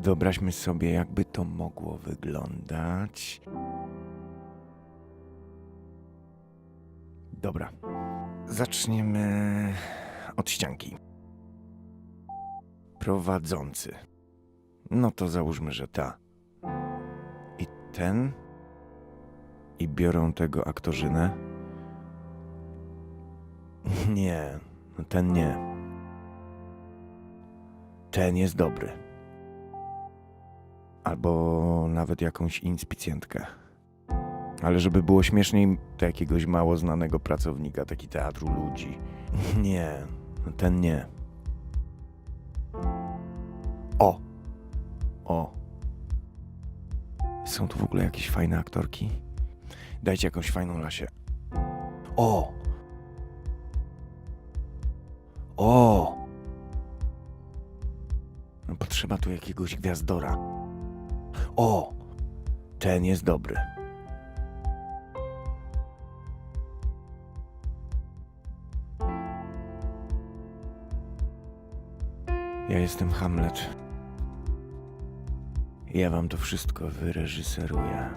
Wyobraźmy sobie, jakby to mogło wyglądać. Dobra. Zaczniemy od ścianki. Prowadzący. No to załóżmy, że ta. I ten. I biorą tego aktorzynę. Nie, ten nie. Ten jest dobry. Albo nawet jakąś inspicjentkę. Ale żeby było śmieszniej, to jakiegoś mało znanego pracownika, taki teatru ludzi. Nie, ten nie. O! O! Są tu w ogóle jakieś fajne aktorki? Dajcie jakąś fajną lasię. O! O! No potrzeba tu jakiegoś gwiazdora. O! Ten jest dobry. Ja jestem Hamlet. Ja wam to wszystko wyreżyseruję.